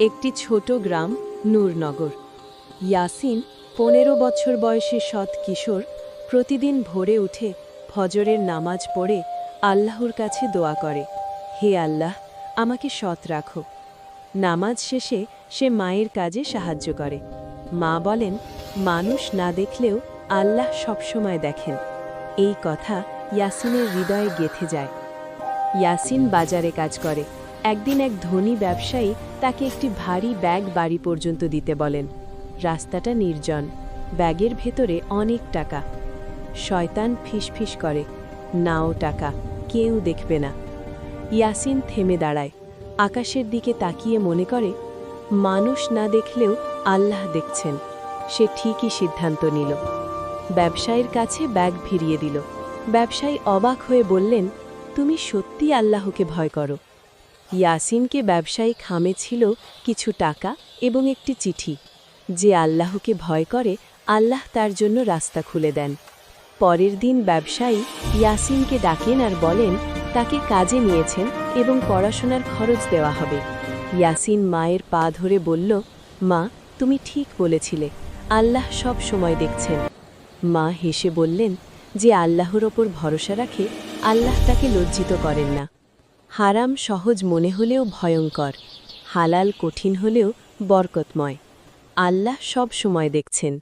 একটি ছোট গ্রাম, নূরনগর। ইয়াসিন পনেরো বছর বয়সী সৎ কিশোর প্রতিদিন ভোরে উঠে ফজরের নামাজ পড়ে আল্লাহর কাছে দোয়া করে, হে আল্লাহ, আমাকে সৎ রাখো। নামাজ শেষে সে মায়ের কাজে সাহায্য করে। মা বলেন, মানুষ না দেখলেও আল্লাহ সবসময় দেখেন। এই কথা ইয়াসিনের হৃদয়ে গেথে যায়। ইয়াসিন বাজারে কাজ করে। একদিন এক ধনী ব্যবসায়ী তাকে একটি ভারী ব্যাগ বাড়ি পর্যন্ত দিতে বলেন। রাস্তাটা নির্জন। ব্যাগের ভেতরে অনেক টাকা। শয়তান ফিসফিস করে, নাও টাকা, কেউ দেখবে না। ইয়াসিন থেমে দাঁড়ায়। আকাশের দিকে তাকিয়ে মনে করে, মানুষ না দেখলেও আল্লাহ দেখছেন। সে ঠিকই সিদ্ধান্ত নিল। ব্যবসায়ীর কাছে ব্যাগ ফিরিয়ে দিল। ব্যবসায়ী অবাক হয়ে বললেন, তুমি সত্যি আল্লাহকে ভয় করো। ইয়াসিনকে ব্যবসায়ী খামে ছিল কিছু টাকা এবং একটি চিঠি। যে আল্লাহকে ভয় করে, আল্লাহ তার জন্য রাস্তা খুলে দেন। পরের দিন ব্যবসায়ী ইয়াসিনকে ডাকেন আর বলেন, তাকে কাজে নিয়েছেন এবং পড়াশোনার খরচ দেওয়া হবে। ইয়াসিন মায়ের পা ধরে বলল, মা, তুমি ঠিক বলেছিলে। আল্লাহ সব সময় দেখছেন। মা হেসে বললেন, যে আল্লাহর ওপর ভরসা রাখে, আল্লাহ তাকে লজ্জিত করেন না। হারাম সহজ মনে হলেও ভয়ঙ্কর হালাল কঠিন হলেও বরকতময়। আল্লাহ সব সময় দেখছেন।